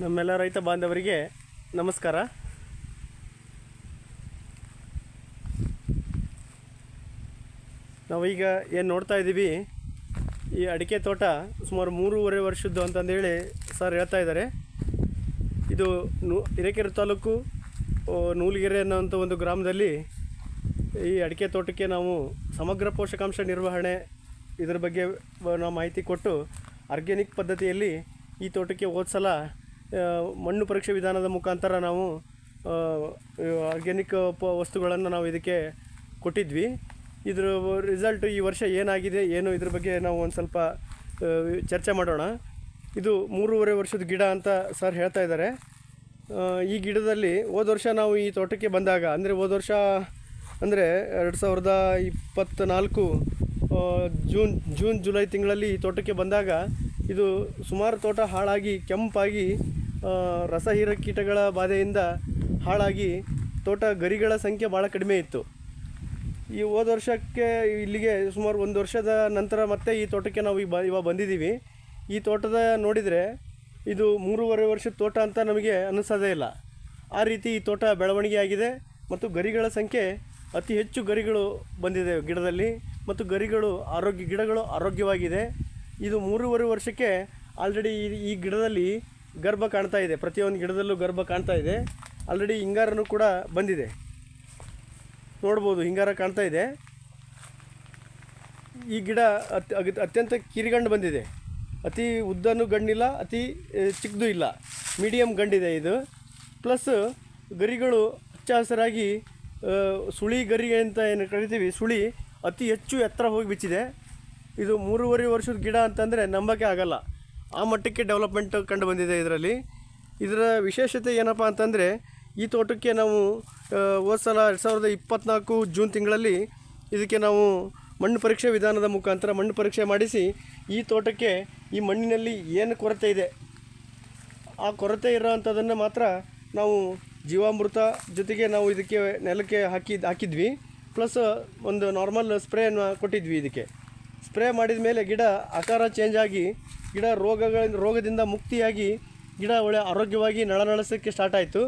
ನಮ್ಮೆಲ್ಲ ರೈತ ಬಾಂಧವರಿಗೆ ನಮಸ್ಕಾರ. ನಾವೀಗ ಏನು ನೋಡ್ತಾ ಇದ್ದೀವಿ, ಈ ಅಡಿಕೆ ತೋಟ ಸುಮಾರು ಮೂರುವರೆ ವರ್ಷದ್ದು ಅಂತಂದೇಳಿ ಸರ್ ಹೇಳ್ತಾ ಇದ್ದಾರೆ. ಇದು ನೂ, ಹಿರೇಕೆರೆ ತಾಲೂಕು ನೂಲಗೆರೆ ಅನ್ನೋಂಥ ಒಂದು ಗ್ರಾಮದಲ್ಲಿ ಈ ಅಡಿಕೆ ತೋಟಕ್ಕೆ ನಾವು ಸಮಗ್ರ ಪೋಷಕಾಂಶ ನಿರ್ವಹಣೆ ಇದರ ಬಗ್ಗೆ ನಾವು ಮಾಹಿತಿ ಕೊಟ್ಟು, ಆರ್ಗ್ಯಾನಿಕ್ ಪದ್ಧತಿಯಲ್ಲಿ ಈ ತೋಟಕ್ಕೆ ಹೋದ ಸಲ ಮಣ್ಣು ಪರೀಕ್ಷೆ ವಿಧಾನದ ಮುಖಾಂತರ ನಾವು ಆರ್ಗ್ಯಾನಿಕ್ ಪ ವಸ್ತುಗಳನ್ನು ನಾವು ಇದಕ್ಕೆ ಕೊಟ್ಟಿದ್ವಿ. ಇದರ ರಿಸಲ್ಟು ಈ ವರ್ಷ ಏನಾಗಿದೆ, ಏನು ಇದ್ರ ಬಗ್ಗೆ ನಾವು ಒಂದು ಸ್ವಲ್ಪ ಚರ್ಚೆ ಮಾಡೋಣ. ಇದು ಮೂರುವರೆ ವರ್ಷದ ಗಿಡ ಅಂತ ಸರ್ ಹೇಳ್ತಾ ಇದ್ದಾರೆ. ಈ ಗಿಡದಲ್ಲಿ ಹೋದ ವರ್ಷ ನಾವು ಈ ತೋಟಕ್ಕೆ ಬಂದಾಗ, ಅಂದರೆ ಹೋದ ವರ್ಷ, ಅಂದರೆ ಎರಡು ಸಾವಿರದ ಇಪ್ಪತ್ತ್ನಾಲ್ಕು ಜೂನ್ ಜೂನ್, ಜುಲೈ ತಿಂಗಳಲ್ಲಿ ಈ ತೋಟಕ್ಕೆ ಬಂದಾಗ, ಇದು ಸುಮಾರು ತೋಟ ಹಾಳಾಗಿ ಕೆಂಪಾಗಿ ರಸಹೀರ ಕೀಟಗಳ ಬಾಧೆಯಿಂದ ಹಾಳಾಗಿ ತೋಟ ಗರಿಗಳ ಸಂಖ್ಯೆ ಭಾಳ ಕಡಿಮೆ ಇತ್ತು. ಈ ಹೋದ ವರ್ಷಕ್ಕೆ, ಇಲ್ಲಿಗೆ ಸುಮಾರು ಒಂದು ವರ್ಷದ ನಂತರ ಮತ್ತೆ ಈ ತೋಟಕ್ಕೆ ನಾವು ಈ ಬ ಇವಾಗ ಬಂದಿದ್ದೀವಿ. ಈ ತೋಟದ ನೋಡಿದರೆ ಇದು ಮೂರುವರೆ ವರ್ಷದ ತೋಟ ಅಂತ ನಮಗೆ ಅನ್ನಿಸೋದೇ ಇಲ್ಲ. ಆ ರೀತಿ ಈ ತೋಟ ಬೆಳವಣಿಗೆ ಆಗಿದೆ ಮತ್ತು ಗರಿಗಳ ಸಂಖ್ಯೆ ಅತಿ ಹೆಚ್ಚು ಗರಿಗಳು ಬಂದಿದೆ ಗಿಡದಲ್ಲಿ ಮತ್ತು ಗರಿಗಳು ಆರೋಗ್ಯ, ಗಿಡಗಳು ಆರೋಗ್ಯವಾಗಿದೆ. ಇದು ಮೂರುವರೆ ವರ್ಷಕ್ಕೆ ಆಲ್ರೆಡಿ ಈ ಗಿಡದಲ್ಲಿ ಗರ್ಭ ಕಾಣ್ತಾ ಇದೆ. ಪ್ರತಿಯೊಂದು ಗಿಡದಲ್ಲೂ ಗರ್ಭ ಕಾಣ್ತಾ ಇದೆ. ಆಲ್ರೆಡಿ ಹಿಂಗಾರನೂ ಕೂಡ ಬಂದಿದೆ. ನೋಡ್ಬೋದು, ಹಿಂಗಾರ ಕಾಣ್ತಾ ಇದೆ. ಈ ಗಿಡ ಅತ್ ಅತ್ಯಂತ ಕಿರಿಗಂಡು ಬಂದಿದೆ. ಅತಿ ಉದ್ದನೂ ಗಂಡಿಲ್ಲ, ಅತಿ ಚಿಕ್ಕದು ಇಲ್ಲ. ಮೀಡಿಯಮ್ ಗಂಡಿದೆ ಇದು. ಪ್ಲಸ್ ಗರಿಗಳು ಹಚ್ಚ ಹಸಿರಾಗಿ ಸುಳಿ ಗರಿ ಅಂತ ಏನು ಕರಿತೀವಿ, ಸುಳಿ ಅತಿ ಹೆಚ್ಚು ಎತ್ತರ ಹೋಗಿ ಬಿಚ್ಚಿದೆ. ಇದು ಮೂರುವರೆ ವರ್ಷದ ಗಿಡ ಅಂತಂದರೆ ನಂಬಕ್ಕೆ ಆಗಲ್ಲ. ಆ ಮಟ್ಟಕ್ಕೆ ಡೆವಲಪ್ಮೆಂಟ್ ಕಂಡು ಬಂದಿದೆ ಇದರಲ್ಲಿ. ಇದರ ವಿಶೇಷತೆ ಏನಪ್ಪ ಅಂತಂದರೆ, ಈ ತೋಟಕ್ಕೆ ನಾವು ಹೋದ ಸಲ ಎರಡು ಸಾವಿರದ ಇಪ್ಪತ್ತ್ನಾಲ್ಕು ಜೂನ್ ತಿಂಗಳಲ್ಲಿ ಇದಕ್ಕೆ ನಾವು ಮಣ್ಣು ಪರೀಕ್ಷೆ ವಿಧಾನದ ಮುಖಾಂತರ ಮಣ್ಣು ಪರೀಕ್ಷೆ ಮಾಡಿಸಿ, ಈ ತೋಟಕ್ಕೆ ಈ ಮಣ್ಣಿನಲ್ಲಿ ಏನು ಕೊರತೆ ಇದೆ, ಆ ಕೊರತೆ ಇರೋವಂಥದ್ದನ್ನು ಮಾತ್ರ ನಾವು ಜೀವಾಮೃತ ಜೊತೆಗೆ ನಾವು ಇದಕ್ಕೆ ನೆಲಕ್ಕೆ ಹಾಕಿ, ಹಾಕಿದ್ವಿ. ಪ್ಲಸ್ ಒಂದು ನಾರ್ಮಲ್ ಸ್ಪ್ರೇಯನ್ನು ಕೊಟ್ಟಿದ್ವಿ ಇದಕ್ಕೆ. ಸ್ಪ್ರೇ ಮಾಡಿದ ಮೇಲೆ ಗಿಡ ಆಕಾರ ಚೇಂಜ್ ಆಗಿ ಗಿಡ ರೋಗಗಳಿಂದ ರೋಗದಿಂದ ಮುಕ್ತಿಯಾಗಿ ಗಿಡ ಒಳ್ಳೆ ಆರೋಗ್ಯವಾಗಿ ನಳನಳಿಸೋಕ್ಕೆ ಸ್ಟಾರ್ಟ್ ಆಯಿತು.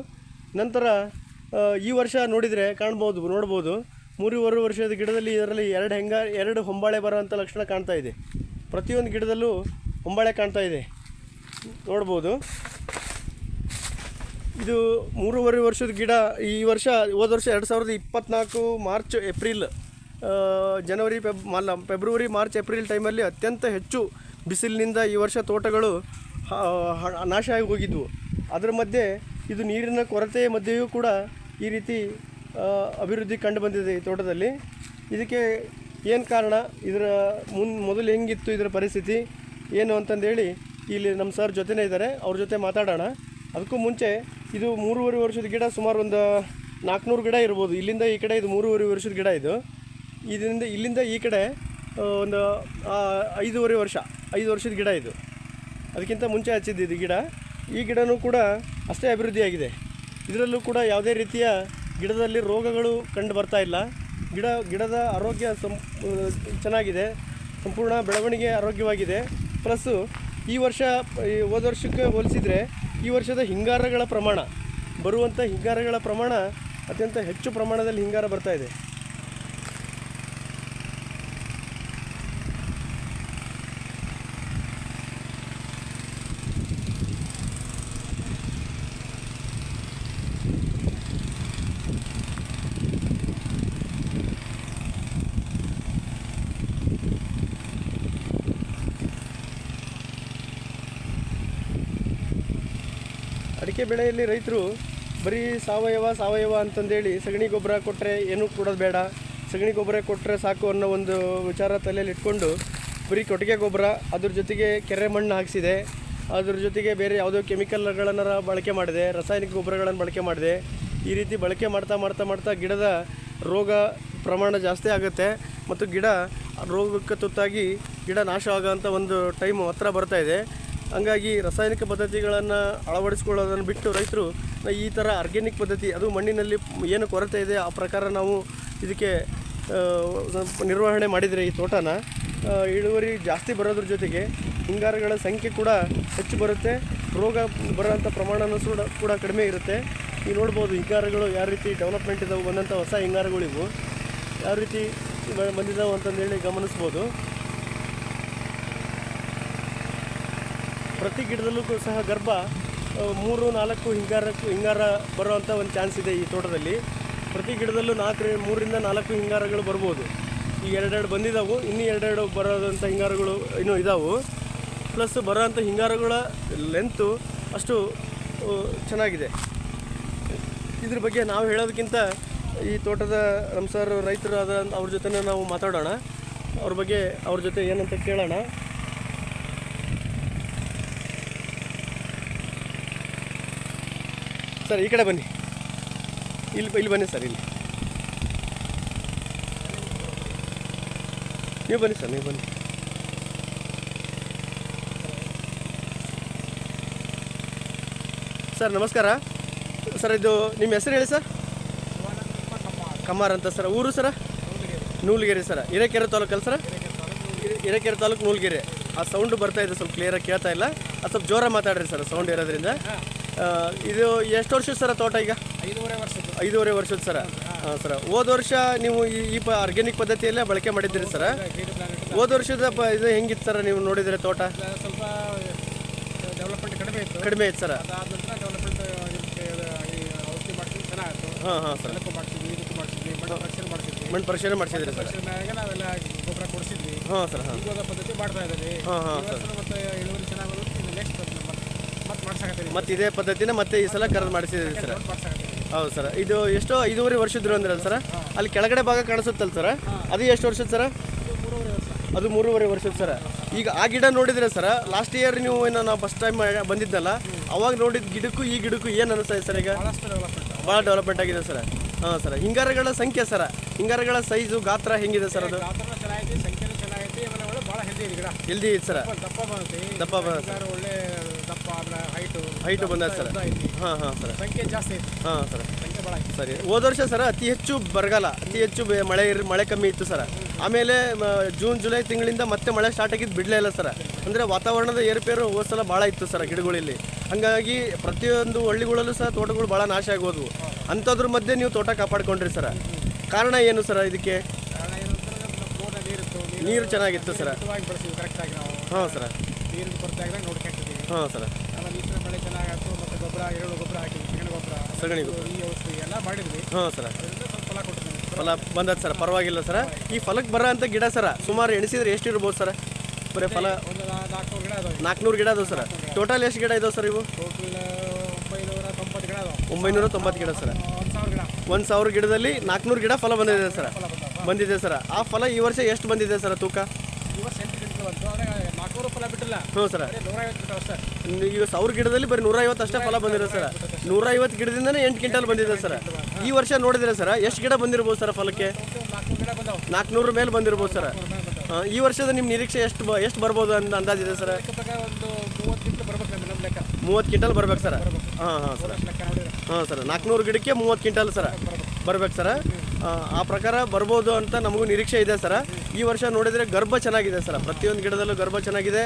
ನಂತರ ಈ ವರ್ಷ ನೋಡಿದರೆ ಕಾಣ್ಬೋದು, ನೋಡ್ಬೋದು. ಮೂರುವರೆ ವರ್ಷದ ಗಿಡದಲ್ಲಿ ಇದರಲ್ಲಿ ಎರಡು ಹೆಂಗ, ಎರಡು ಹೊಂಬಾಳೆ ಬರೋವಂಥ ಲಕ್ಷಣ ಕಾಣ್ತಾ ಇದೆ. ಪ್ರತಿಯೊಂದು ಗಿಡದಲ್ಲೂ ಹೊಂಬಾಳೆ ಕಾಣ್ತಾ ಇದೆ. ನೋಡ್ಬೋದು. ಇದು ಮೂರುವರೆ ವರ್ಷದ ಗಿಡ, ಈ ವರ್ಷ, ಹೋದ ವರ್ಷ ಎರಡು ಸಾವಿರದ ಇಪ್ಪತ್ತ್ನಾಲ್ಕು ಮಾರ್ಚ್, ಏಪ್ರಿಲ್ ಜನವರಿ, ಫೆಬ್ ಅಲ್ಲ ಫೆಬ್ರವರಿ, ಮಾರ್ಚ್, ಏಪ್ರಿಲ್ ಟೈಮಲ್ಲಿ ಅತ್ಯಂತ ಹೆಚ್ಚು ಬಿಸಿಲಿನಿಂದ ಈ ವರ್ಷ ತೋಟಗಳು ನಾಶ ಆಗಿ ಹೋಗಿದ್ವು. ಅದರ ಮಧ್ಯೆ ಇದು ನೀರಿನ ಕೊರತೆಯ ಮಧ್ಯೆಯೂ ಕೂಡ ಈ ರೀತಿ ಅಭಿವೃದ್ಧಿ ಕಂಡು ಬಂದಿದೆ ಈ ತೋಟದಲ್ಲಿ. ಇದಕ್ಕೆ ಏನು ಕಾರಣ? ಇದರ ಮುನ್, ಮೊದಲು ಹೆಂಗಿತ್ತು ಇದರ ಪರಿಸ್ಥಿತಿ? ಏನು ಅಂತಂದೇಳಿ ಇಲ್ಲಿ ನಮ್ಮ ಸರ್ ಜೊತೆನೇ ಇದ್ದಾರೆ. ಅವ್ರ ಜೊತೆ ಮಾತಾಡೋಣ. ಅದಕ್ಕೂ ಮುಂಚೆ ಇದು ಮೂರುವರೆ ವರ್ಷದ ಗಿಡ ಸುಮಾರು ಒಂದು ನಾಲ್ಕುನೂರು ಗಿಡ ಇರ್ಬೋದು. ಇಲ್ಲಿಂದ ಈ ಕಡೆ ಇದು ಮೂರುವರೆ ವರ್ಷದ ಗಿಡ ಇದು. ಇದರಿಂದ ಇಲ್ಲಿಂದ ಈ ಕಡೆ ಒಂದು ಐದೂವರೆ ವರ್ಷ. ಐದು ವರ್ಷದ ಗಿಡ ಇದು. ಅದಕ್ಕಿಂತ ಮುಂಚೆ ಹಚ್ಚಿದ್ದು ಇದು ಗಿಡ. ಈ ಗಿಡನೂ ಕೂಡ ಅಷ್ಟೇ ಅಭಿವೃದ್ಧಿಯಾಗಿದೆ. ಇದರಲ್ಲೂ ಕೂಡ ಯಾವುದೇ ರೀತಿಯ ಗಿಡದಲ್ಲಿ ರೋಗಗಳು ಕಂಡು ಬರ್ತಾ ಇಲ್ಲ. ಗಿಡ, ಗಿಡದ ಆರೋಗ್ಯ ಸಂ, ಚೆನ್ನಾಗಿದೆ. ಸಂಪೂರ್ಣ ಬೆಳವಣಿಗೆ ಆರೋಗ್ಯವಾಗಿದೆ. ಪ್ಲಸ್ಸು ಈ ವರ್ಷ ಹೋದ ವರ್ಷಕ್ಕೆ ಹೋಲಿಸಿದರೆ ಈ ವರ್ಷದ ಹಿಂಗಾರಗಳ ಪ್ರಮಾಣ, ಬರುವಂಥ ಹಿಂಗಾರಗಳ ಪ್ರಮಾಣ ಅತ್ಯಂತ ಹೆಚ್ಚು ಪ್ರಮಾಣದಲ್ಲಿ ಹಿಂಗಾರ ಬರ್ತಾ ಇದೆ. ಅಡಿಕೆ ಬೆಳೆಯಲ್ಲಿ ರೈತರು ಬರೀ ಸಾವಯವ ಸಾವಯವ ಅಂತಂದೇಳಿ ಸಗಣಿ ಗೊಬ್ಬರ ಕೊಟ್ಟರೆ ಏನೂ ಕೊಡೋದು ಬೇಡ. ಸಗಣಿ ಗೊಬ್ಬರ ಕೊಟ್ಟರೆ ಸಾಕು ಅನ್ನೋ ಒಂದು ವಿಚಾರ ತಲೆಯಲ್ಲಿ ಇಟ್ಕೊಂಡು ಬರೀ ಕೊಟ್ಟಿಗೆ ಗೊಬ್ಬರ, ಅದ್ರ ಜೊತೆಗೆ ಕೆರೆ ಮಣ್ಣು ಹಾಕಿಸಿದೆ. ಅದ್ರ ಜೊತೆಗೆ ಬೇರೆ ಯಾವುದೋ ಕೆಮಿಕಲ್ಗಳನ್ನು ಬಳಕೆ ಮಾಡಿದೆ, ರಾಸಾಯನಿಕ ಗೊಬ್ಬರಗಳನ್ನು ಬಳಕೆ ಮಾಡಿದೆ. ಈ ರೀತಿ ಬಳಕೆ ಮಾಡ್ತಾ ಮಾಡ್ತಾ ಮಾಡ್ತಾ ಗಿಡದ ರೋಗ ಪ್ರಮಾಣ ಜಾಸ್ತಿ ಆಗುತ್ತೆ ಮತ್ತು ಗಿಡ ರೋಗಕ್ಕೆ ತುತ್ತಾಗಿ ಗಿಡ ನಾಶ ಆಗೋಂಥ ಒಂದು ಟೈಮು ಹತ್ರ ಬರ್ತಾ ಇದೆ. ಹಂಗಾಗಿ ರಾಸಾಯನಿಕ ಪದ್ಧತಿಗಳನ್ನು ಅಳವಡಿಸ್ಕೊಳ್ಳೋದನ್ನು ಬಿಟ್ಟು ರೈತರು ಈ ಥರ ಆರ್ಗ್ಯಾನಿಕ್ ಪದ್ಧತಿ, ಅದು ಮಣ್ಣಿನಲ್ಲಿ ಏನು ಕೊರತೆ ಇದೆ, ಆ ಪ್ರಕಾರ ನಾವು ಇದಕ್ಕೆ ನಿರ್ವಹಣೆ ಮಾಡಿದರೆ ಈ ತೋಟನ ಇಳುವರಿ ಜಾಸ್ತಿ ಬರೋದ್ರ ಜೊತೆಗೆ ಹಿಂಗಾರಗಳ ಸಂಖ್ಯೆ ಕೂಡ ಹೆಚ್ಚು ಬರುತ್ತೆ, ರೋಗ ಬರೋಂಥ ಪ್ರಮಾಣನೂ ಕೂಡ ಕೂಡ ಕಡಿಮೆ ಇರುತ್ತೆ. ಈಗ ನೋಡ್ಬೋದು ಹಿಂಗಾರಗಳು ಯಾವ ರೀತಿ ಡೆವಲಪ್ಮೆಂಟ್ ಇದಾವೆ ಬಂದಂಥ ಹೊಸ ಹಿಂಗಾರಗಳಿವು, ಯಾವ ರೀತಿ ಬಂದಿದ್ದಾವೆ ಅಂತಂದೇಳಿ ಗಮನಿಸ್ಬೋದು. ಪ್ರತಿ ಗಿಡದಲ್ಲೂ ಸಹ ಗರ್ಭ ಮೂರು, ನಾಲ್ಕು ಹಿಂಗಾರಕ್ಕೂ ಹಿಂಗಾರ ಬರುವಂಥ ಒಂದು ಚಾನ್ಸ್ ಇದೆ ಈ ತೋಟದಲ್ಲಿ. ಪ್ರತಿ ಗಿಡದಲ್ಲೂ ನಾಲ್ಕು ಮೂರರಿಂದ ನಾಲ್ಕು ಹಿಂಗಾರಗಳು ಬರ್ಬೋದು. ಈ ಎರಡೆರಡು ಬಂದಿದ್ದಾವು ಇನ್ನೂ ಎರಡೆರಡು ಬರೋದಂಥ ಹಿಂಗಾರಗಳು ಇನ್ನೂ ಇದ್ದಾವೆ ಪ್ಲಸ್ ಬರೋವಂಥ ಹಿಂಗಾರಗಳ ಲೆಂತು ಅಷ್ಟು ಚೆನ್ನಾಗಿದೆ. ಇದ್ರ ಬಗ್ಗೆ ನಾವು ಹೇಳೋದಕ್ಕಿಂತ ಈ ತೋಟದ ನಮ್ಮ ಸರ್ ರೈತರು ಅದ ಅವ್ರ ಜೊತೆ ನಾವು ಮಾತಾಡೋಣ. ಅವ್ರ ಬಗ್ಗೆ ಅವ್ರ ಜೊತೆ ಏನಂತ ಕೇಳೋಣ. ಸರ್, ಈ ಕಡೆ ಬನ್ನಿ. ಇಲ್ಲಿ ಇಲ್ಲಿ ಬನ್ನಿ ಸರ್, ಇಲ್ಲಿ. ನೀವು ಬನ್ನಿ ಸರ್, ನೀವು ಬನ್ನಿ. ಸರ್, ನಮಸ್ಕಾರ. ಸರ್, ಇದು ನಿಮ್ಮ ಹೆಸರು ಹೇಳಿ ಸರ್? ಕಮ್ಮಾರ್ ಅಂತ ಸರ್. ಊರು ಸರ? ನೂಲ್ಗೆರೆ ಸರ. ಹಿರೇಕೆರೆ ತಾಲೂಕಲ್ಲ ಸರ್? ಹಿರೇ- ಹಿರೇಕೆರೆ ತಾಲೂಕು ನೂಲ್ಗೆರೆ. ಆ ಸೌಂಡ್ ಬರ್ತಾ ಇದೆ, ಸ್ವಲ್ಪ ಕ್ಲಿಯರಾಗಿ ಕೇಳ್ತಾ ಇಲ್ಲ. ಅದು ಸ್ವಲ್ಪ ಜೋರಾಗಿ ಮಾತಾಡ್ರಿ ಸರ್ ಸೌಂಡ್ ಇರೋದ್ರಿಂದ. ಇದು ಎಷ್ಟು ವರ್ಷದ ಸರ ತೋಟ ಈಗ? ಐದೂವರೆ ವರ್ಷದ್ದು. ಐದೂವರೆ ವರ್ಷದ ಸರ. ಹಾಂ ಸರ. ಹೋದ ವರ್ಷ ನೀವು ಈ ಈ ಪ ಆರ್ಗ್ಯಾನಿಕ್ ಪದ್ಧತಿಯಲ್ಲೇ ಬಳಕೆ ಮಾಡಿದ್ದೀರಿ ಸರ. ಹೋದ ವರ್ಷದ ಪ ಇದು ಹೆಂಗಿತ್ತು ಸರ ನೀವು ನೋಡಿದರೆ ತೋಟ? ಸ್ವಲ್ಪ ಡೆವಲಪ್ಮೆಂಟ್ ಕಡಿಮೆ ಇತ್ತು. ಕಡಿಮೆ ಇತ್ತು ಸರ. ಅದಾದ ನಂತರ ಡೆವಲಪ್ಮೆಂಟ್ ಔಷಧಿ ಮಾಡ್ತೀವಿ ಚೆನ್ನಾಗಿತ್ತು ಹಾಂ ಹಾಂ ಸರ್. ಅದಕ್ಕೂ ಮಾಡ್ತಿದ್ವಿ ಇದಕ್ಕೂ ಮಾಡ್ತಿದ್ವಿ ಮಣ್ಣು ಪರೀಕ್ಷೆ ಮಾಡ್ತಿದ್ವಿ ಮಣ್ಣು ಸರ್. ಪರೀಕ್ಷೆ ಮ್ಯಾಗ ನಾವೆಲ್ಲ ಗೊಬ್ಬರ ಕೊಡಿಸಿದ್ವಿ. ಹಾಂ ಸರ್ ಹಾಂ. ಪದ್ಧತಿ ಮಾಡ್ತಾ ಇದ್ದೀವಿ. ಹಾಂ ಹಾಂ ಸರ್. ವರ್ಷ ಮತ್ತೆ ಇಳುವರಿ ಚೆನ್ನಾಗಿ ಮತ್ತೆ ಇದೇ ಪದ್ಧತಿನ ಮತ್ತೆ ಈ ಸಲ ಕರೆದು ಮಾಡಿಸಿದ್ರಿ ಸರ್. ಹೌದು ಸರ್. ಇದು ಎಷ್ಟು ಐದೂವರೆ ವರ್ಷದ್ರು ಅಂದ್ರಲ್ಲ ಸರ್? ಅಲ್ಲಿ ಕೆಳಗಡೆ ಭಾಗ ಕಾಣಿಸುತ್ತಲ್ಲ ಸರ್? ಅದು ಎಷ್ಟು ವರ್ಷದ ಸರ್? ಅದು ಮೂರುವರೆ ವರ್ಷದ ಸರ್. ಈಗ ಆ ಗಿಡ ನೋಡಿದ್ರೆ ಸರ್ ಲಾಸ್ಟ್ ಇಯರ್ ನೀವು ಏನೋ ನಾವು ಫಸ್ಟ್ ಟೈಮ್ ಬಂದಿದ್ದಲ್ಲ ಅವಾಗ ನೋಡಿದ ಗಿಡಕ್ಕೂ ಈ ಗಿಡಕ್ಕೂ ಏನು ಅನಿಸ್ತಾ ಇದೆ ಸರ್ ಈಗ? ಭಾಳ ಡೆವಲಪ್ಮೆಂಟ್ ಆಗಿದೆ. ಸರ್. ಹಾಂ ಸರ್. ಹಿಂಗಾರಗಳ ಸಂಖ್ಯೆ ಸರ್. ಹಿಂಗಾರಗಳ ಸೈಜು ಗಾತ್ರ ಹೆಂಗಿದೆ ಸರ್ ಅದು ಗಾತ್ರ ಚೆನ್ನಾಗೈತಿ ಸಂಖ್ಯೆನೂ ಚೆನ್ನಾಗೈತಿ ಆಮೇಲೆ ಹೆಲ್ದಿ ಇದೆ ಗಿಡ ಎಲ್ದಿ ಇದೆ ಸರ್. ದಪ್ಪ ದಪ್ಪ ಬರುತ್ತೆ. ಸರ್ ಒಳ್ಳೆ ದಪ್ಪ ಅದರ ಹೈಟು ಹೈಟು ಬಂದದ ಸರ್. ಹಾಂ ಹಾಂ ಸರ್. ಸಂಖ್ಯೆ ಜಾಸ್ತಿ ಐತಿ. ಹಾಂ ಸರ್. ಸಂಖ್ಯೆ ಭಾಳ ಸರಿ. ಹೋದ ವರ್ಷ ಸರ್ ಅತಿ ಹೆಚ್ಚು ಬರಗಾಲ ಅತಿ ಹೆಚ್ಚು ಮಳೆ ಇರ್- ಮಳೆ ಕಮ್ಮಿ ಇತ್ತು ಸರ್. ಆಮೇಲೆ ಜೂನ್ ಜುಲೈ ತಿಂಗಳಿಂದ ಮತ್ತೆ ಮಳೆ ಸ್ಟಾರ್ಟ್ ಆಗಿದ್ದು ಬಿಡಲೇ ಇಲ್ಲ ಸರ್. ಅಂದರೆ ವಾತಾವರಣದ ಏರುಪೇರು ಹೋದ ಸಲ ಭಾಳ ಇತ್ತು ಸರ್ ಗಿಡಗಳಲ್ಲಿ. ಹಾಗಾಗಿ ಪ್ರತಿಯೊಂದು ಹಳ್ಳಿಗಳಲ್ಲೂ ಸಹ ತೋಟಗಳು ಭಾಳ ನಾಶ ಆಗೋದು ಅಂಥದ್ರ ಮಧ್ಯೆ ನೀವು ತೋಟ ಕಾಪಾಡ್ಕೊಂಡ್ರಿ ಸರ್. ಕಾರಣ ಏನು ಸರ್ ಇದಕ್ಕೆ ಕಾರಣ ಏನಂದ್ರೆ ನಮ್ಮ ಬೋರ್ನ ನೀರಿತ್ತು ನೀರು ಚೆನ್ನಾಗಿತ್ತು ಸರ್. ಬಳಸ್ತೀವಿ ಕರೆಕ್ಟಾಗಿ ನಾವು. ಹಾಂ ಸರ್. ನೀರಿನ ಕೊರತೆ ಆಗಿದಾಗ ಹಾಂ ಸರ್. ಆಮೇಲೆ ಈ ಸಲ ಮಳೆ ಚೆನ್ನಾಗಾಯ್ತು ಮತ್ತು ಗೊಬ್ಬರ ಎರೆಹುಳು ಗೊಬ್ಬರ ಹಾಕಿದ್ವಿ ಸಗಣಿ ಗೊಬ್ಬರ ಸಗಣಿ ಈ ಔಷಧಿ ಎಲ್ಲ ಮಾಡಿದ್ವಿ. ಹಾಂ ಸರ್. ಅದರಿಂದ ಸ್ವಲ್ಪ ಫಲ ಕೊಟ್ಟಿದ್ದೀವಿ. ಫಲ ಬಂದದ ಸರ್ ಪರವಾಗಿಲ್ಲ ಸರ್. ಈ ಫಲಕ್ಕೆ ಬರೋ ಅಂಥ ಗಿಡ ಸರ ಸುಮಾರು ಎಣಿಸಿದ್ರೆ ಎಷ್ಟು ಇರ್ಬೋದು ಸರ್? ಬರೀ ಫಲ? ಒಂದು ನಾಲ್ಕುನೂರು ಗಿಡ ಅದಾವೆ ನಾಲ್ಕುನೂರು ಗಿಡ ಅದಾವೆ ಸರ್. ಟೋಟಲ್ ಎಷ್ಟು ಗಿಡ ಇದಾವೆ ಸರ್ ಇವು? ಟೋಟಲ್ ಒಂಬೈನೂರ ತೊಂಬತ್ತು ಗಿಡ ಅದಾವೆ ಒಂಬೈನೂರ ತೊಂಬತ್ತು ಗಿಡ ಸರ್. ಒಂದು ಸಾವಿರ ಗಿಡ. ಒಂದು ಸಾವಿರ ಗಿಡದಲ್ಲಿ ನಾಲ್ಕುನೂರು ಗಿಡ ಫಲ ಬಂದಿದೆ ಸರ್. ಬಂದಿದೆ ಸರ್. ಆ ಫಲ ಈ ವರ್ಷ ಎಷ್ಟು ಬಂದಿದೆ ಸರ್ ತೂಕ? ಹ್ಞೂ ಸರ್. ಈಗ ಸಾವಿರ ಗಿಡದಲ್ಲಿ ಬರೀ ನೂರೈವತ್ತು ಅಷ್ಟೇ ಫಲ ಬಂದಿದೆ ಸರ್. ನೂರೈವತ್ತು ಗಿಡದಿಂದನೇ ಎಂಟು ಕ್ವಿಂಟಲ್ ಬಂದಿದೆ ಸರ್. ಈ ವರ್ಷ ನೋಡಿದ್ರೆ ಸರ್ ಎಷ್ಟು ಗಿಡ ಬಂದಿರ್ಬೋದು ಸರ್ ಫಲಕ್ಕೆ? ನಾಲ್ಕುನೂರು ಮೇಲೆ ಬಂದಿರ್ಬೋದು ಸರ್. ಈ ವರ್ಷದ ನಿಮ್ಮ ನಿರೀಕ್ಷೆ ಎಷ್ಟು ಎಷ್ಟು ಬರ್ಬೋದು ಅಂತ ಅಂದಾಜಿದೆ ಸರ್? ಮೂವತ್ತು ಕ್ವಿಂಟಲ್ ಬರ್ಬೇಕು ಸರ್ ಹಾಂ ಹಾಂ ಸರ್. ಹಾಂ ಸರ್. ನಾಲ್ಕುನೂರು ಗಿಡಕ್ಕೆ ಮೂವತ್ತು ಕ್ವಿಂಟಲ್ ಸರ್ ಬರ್ಬೇಕು. ಸರ್. ಆ ಪ್ರಕಾರ ಬರ್ಬೋದು ಅಂತ ನಮಗೂ ನಿರೀಕ್ಷೆ ಇದೆ ಸರ. ಈ ವರ್ಷ ನೋಡಿದರೆ ಗರ್ಭ ಚೆನ್ನಾಗಿದೆ ಸರ್. ಪ್ರತಿಯೊಂದು ಗಿಡದಲ್ಲೂ ಗರ್ಭ ಚೆನ್ನಾಗಿದೆ.